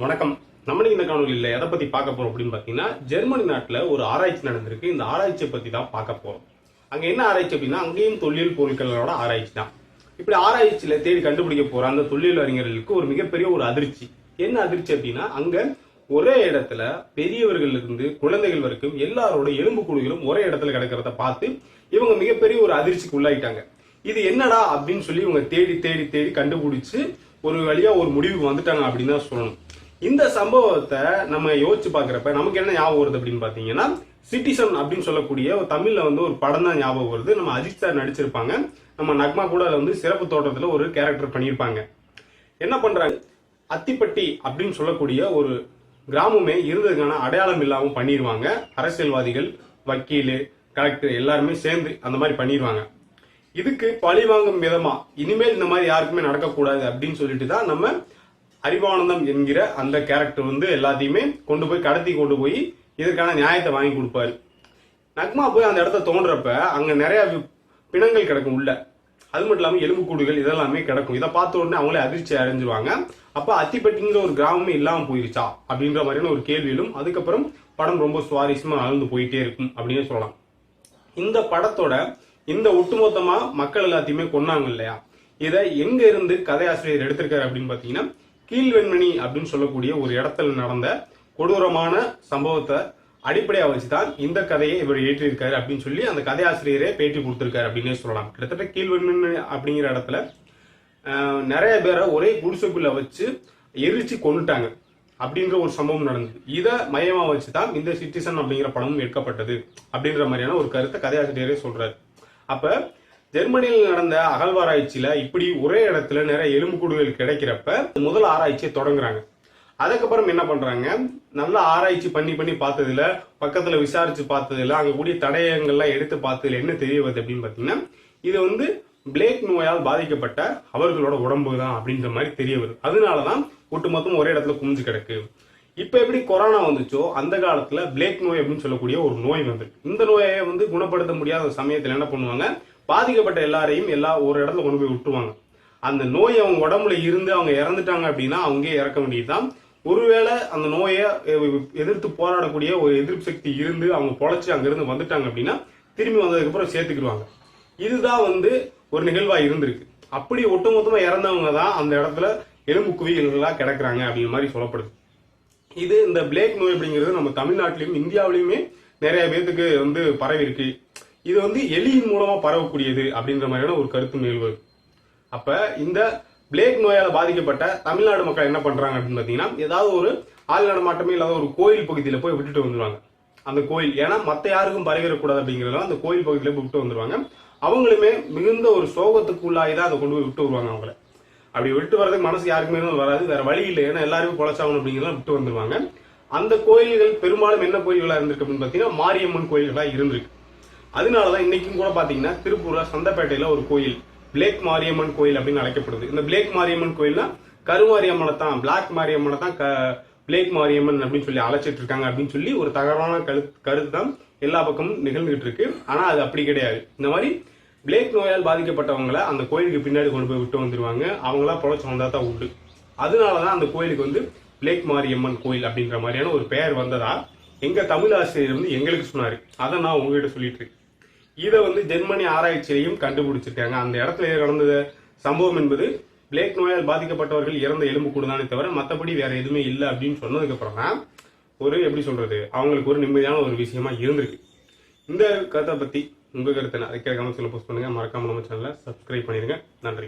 வணக்கம். நம்ம இந்த காணொலியில் எதை பத்தி பார்க்க போறோம் அப்படின்னு பாத்தீங்கன்னா ஜெர்மனி நாட்டில் ஒரு ஆராய்ச்சி நடந்திருக்கு. இந்த ஆராய்ச்சியை பத்தி தான் பார்க்க போறோம். அங்க என்ன ஆராய்ச்சி அப்படின்னா அங்கேயும் தொல்லியல் பொருட்களோட ஆராய்ச்சி தான். இப்படி ஆராய்ச்சியில தேடி கண்டுபிடிக்க போற அந்த தொல்லியல் அறிஞர்களுக்கு ஒரு மிகப்பெரிய ஒரு அதிர்ச்சி. என்ன அதிர்ச்சி அப்படின்னா அங்க ஒரே இடத்துல பெரியவர்கள் இருந்து குழந்தைகள் வரைக்கும் எல்லாரோட எலும்பு குழுகளும் ஒரே இடத்துல கிடக்கிறத பார்த்து இவங்க மிகப்பெரிய ஒரு அதிர்ச்சிக்கு உள்ளாயிட்டாங்க. இது என்னடா அப்படின்னு சொல்லி இவங்க தேடி தேடி தேடி கண்டுபிடிச்சு ஒரு வழியா ஒரு முடிவுக்கு வந்துட்டாங்க அப்படின்னு தான் சொல்லணும். இந்த சம்பவத்தை நம்ம யோசிச்சு பாக்குறப்ப நமக்கு என்ன ஞாபகம் வருது அப்படின்னு பாத்தீங்கன்னா சிட்டிசன் அப்படின்னு சொல்லக்கூடிய ஒரு தமிழ்ல வந்து ஒரு படம் தான் ஞாபகம் வருது. நம்ம அஜித் சார் நடிச்சிருப்பாங்க. நம்ம நக்மா கூட அதுல வந்து சிறப்பு தோட்டத்துல ஒரு கேரக்டர் பண்ணியிருப்பாங்க. என்ன பண்றாங்க? அத்திப்பட்டி அப்படின்னு சொல்லக்கூடிய ஒரு கிராமமே இருந்ததுக்கான அடையாளம் இல்லாம பண்ணிடுவாங்க அரசியல்வாதிகள் வக்கீல் கலெக்டர் எல்லாருமே சேர்ந்து அந்த மாதிரி பண்ணிடுவாங்க இதுக்கு பழி வாங்கும் விதமா இனிமேல் இந்த மாதிரி யாருக்குமே நடக்கக்கூடாது அப்படின்னு சொல்லிட்டு தான் நம்ம அறிவானந்தம் என்கிற அந்த கேரக்டர் வந்து எல்லாத்தையுமே கொண்டு போய் கடத்தி கொண்டு போய் இதற்கான நியாயத்தை வாங்கி கொடுப்பாரு. நக்மா போய் அந்த இடத்த தோன்றப்ப அங்க நிறைய பிணங்கள் கிடக்கும் உள்ள. அது மட்டும் இல்லாம எலும்புக்கூடுகள் இதெல்லாமே கிடக்கும். இதை பார்த்த உடனே அவங்களே அதிர்ச்சி அடைஞ்சிருவாங்க. அப்ப அத்திப்பட்டிங்கிற ஒரு கிராமமே இல்லாம போயிருச்சா அப்படின்ற மாதிரியான ஒரு கேள்வியிலும் அதுக்கப்புறம் படம் ரொம்ப சுவாரஸ்யமா நடந்து போயிட்டே இருக்கும் அப்படின்னு சொல்லலாம். இந்த படத்தோட இந்த ஒட்டுமொத்தமா மக்கள் எல்லாத்தையுமே கொன்னாங்க இல்லையா? இதை எங்க இருந்து கதையாசிரியர் எடுத்திருக்காரு அப்படின்னு பாத்தீங்கன்னா கீழ்வெண்மணி அப்படின்னு சொல்லக்கூடிய ஒரு இடத்துல நடந்த கொடூரமான சம்பவத்தை அடிப்படையா வச்சுதான் இந்த கதையை இவர் ஏற்றிருக்காரு அப்படின்னு சொல்லி அந்த கதையாசிரியரே பேட்டி கொடுத்துருக்காரு அப்படின்னே சொல்லலாம். கிட்டத்தட்ட கீழ்வெண்மணி அப்படிங்கிற இடத்துல நிறைய பேரை ஒரே குடிசைக்குள்ள வச்சு எரிச்சு கொண்டுட்டாங்க அப்படின்ற ஒரு சம்பவம் நடந்தது. இதை மையமாக வச்சு தான் இந்த சிட்டிசன் அப்படிங்கிற படமும் எடுக்கப்பட்டது அப்படின்ற மாதிரியான ஒரு கருத்தை கதையாசிரியரே சொல்றாரு. அப்போ ஜெர்மனியில் நடந்த அகழ்வாராய்ச்சியில இப்படி ஒரே இடத்துல நிறைய எலும்புக்கூடுகள் கிடைக்கிறப்ப முதல் ஆராய்ச்சியை தொடங்குறாங்க. அதுக்கப்புறம் என்ன பண்றாங்க? நல்லா ஆராய்ச்சி பண்ணி பண்ணி பார்த்ததுல பக்கத்துல விசாரிச்சு பார்த்ததுல அங்க கூடிய தடயங்கள்லாம் எடுத்து பார்த்ததுல என்ன தெரிய வருது அப்படின்னு பாத்தீங்கன்னா இது வந்து பிளேக் நோயால் பாதிக்கப்பட்ட அவர்களோட உடம்பு தான் அப்படின்ற மாதிரி தெரிய வருது. அதனாலதான் ஒட்டுமொத்தம் ஒரே இடத்துல குமிஞ்சு கிடக்கு. இப்ப எப்படி கொரோனா வந்துச்சோ அந்த காலத்துல பிளேக் நோய் அப்படின்னு சொல்லக்கூடிய ஒரு நோய் வந்திருக்கு. இந்த நோயை வந்து குணப்படுத்த முடியாத சமயத்துல என்ன பண்ணுவாங்க? பாதிக்கப்பட்ட எல்லாரையும் எல்லா ஒரு இடத்துல கொண்டு போய் விட்டுருவாங்க. அந்த நோய் அவங்க உடம்புல இருந்து அவங்க இறந்துட்டாங்க அப்படின்னா அவங்க இறக்க வேண்டியதுதான். ஒருவேளை அந்த நோயை எதிர்த்து போராடக்கூடிய ஒரு எதிர்ப்பு சக்தி இருந்து அவங்க பொழைச்சி அங்கிருந்து வந்துட்டாங்க அப்படின்னா திரும்பி வந்ததுக்கு அப்புறம் சேர்த்துக்கிடுவாங்க. இதுதான் வந்து ஒரு நிகழ்வா இருந்திருக்கு. அப்படி ஒட்டுமொத்தமா இறந்தவங்க தான் அந்த இடத்துல எலும்பு குவியல்களா கிடக்குறாங்க அப்படிங்கிற மாதிரி சொல்லப்படுது. இது இந்த பிளேக் நோய் அப்படிங்கிறது நம்ம தமிழ்நாட்டிலையும் இந்தியாவிலையுமே நிறைய பேத்துக்கு வந்து பரவி இருக்கு இது வந்து எலியின் மூலமா பரவக்கூடியது அப்படின்ற மாதிரியான ஒரு கருத்து நிகழ்வு அப்ப இந்த பிளேக் நோயால பாதிக்கப்பட்ட தமிழ்நாடு மக்கள் என்ன பண்றாங்க அப்படின்னு பாத்தீங்கன்னா ஏதாவது ஒரு ஆள் நடமாட்டமே இல்லாத ஒரு கோயில் பகுதியில போய் விட்டுட்டு வந்துருவாங்க. அந்த கோயில் ஏன்னா மத்த யாருக்கும் பரவிடக்கூடாது அப்படிங்கறதுனால அந்த கோயில் பகுதியில போய் விட்டு வந்துருவாங்க. அவங்களுமே மிகுந்த ஒரு சோகத்துக்கு உள்ளாகி தான் அதை கொண்டு போய் விட்டு வருவாங்க அவங்கள. அப்படி விட்டு வரதுக்கு மனசு யாருக்குமே வராது வேற வழி இல்லை. ஏன்னா எல்லாருமே பொழைச்சாகணும் அப்படிங்கிறத விட்டு வந்துருவாங்க. அந்த கோயில்கள் பெரும்பாலும் என்ன கோயில்களா இருந்திருக்கு அப்படின்னு பாத்தீங்கன்னா மாரியம்மன் கோயில்களா இருந்திருக்கு. அதனால தான் இன்னைக்கும் கூட பார்த்தீங்கன்னா திருப்பூரில் சந்தப்பேட்டையில் ஒரு கோயில் பிளேக் மாரியம்மன் கோயில் அப்படின்னு அழைக்கப்படுது. இந்த பிளேக் மாரியம்மன் கோயில்னா கருமாரியம்மனை தான் பிளாக் மாரியம்மனை தான் க- பிளேக் மாரியம்மன் அப்படின்னு சொல்லி அழைச்சிட்டு இருக்காங்க அப்படின்னு சொல்லி ஒரு தகவலான கரு கருத்து தான் எல்லா பக்கமும் நிகழ்ந்துகிட்டு இருக்கு. ஆனால் அது அப்படி கிடையாது. இந்த மாதிரி பிளேக் நோயால் பாதிக்கப்பட்டவங்கள அந்த கோயிலுக்கு பின்னாடி கொண்டு போய் விட்டு வந்துருவாங்க. அவங்களா புழைச்சி வந்தா தான் உண்டு. அதனாலதான் அந்த கோயிலுக்கு வந்து பிளேக் மாரியம்மன் கோயில் அப்படின்ற மாதிரியான ஒரு பெயர் வந்ததா எங்கள் தமிழ் ஆசிரியர் வந்து எங்களுக்கு சொன்னார். அதை நான் உங்ககிட்ட சொல்லிட்டு இருக்கேன். இதை வந்து ஜெர்மனி ஆராய்ச்சியிலையும் கண்டுபிடிச்சிருக்காங்க. அந்த இடத்துல நடந்த சம்பவம் என்பது பிளேக் நோயால் பாதிக்கப்பட்டவர்கள் இறந்த எலும்பு கூடுதானே தவிர மற்றபடி வேற எதுவுமே இல்லை அப்படின்னு சொன்னதுக்கப்புறம் தான் ஒரு எப்படி சொல்றது அவங்களுக்கு ஒரு நிம்மதியான ஒரு விஷயமா இருந்திருக்கு. இந்த கருத்தை பற்றி உங்கள் கருத்தை நான் கமெண்ட்ஸில் போஸ்ட் பண்ணுங்கள் மறக்காமல் நம்ம சேனலை சப்ஸ்கிரைப் பண்ணிடுங்க. நன்றி.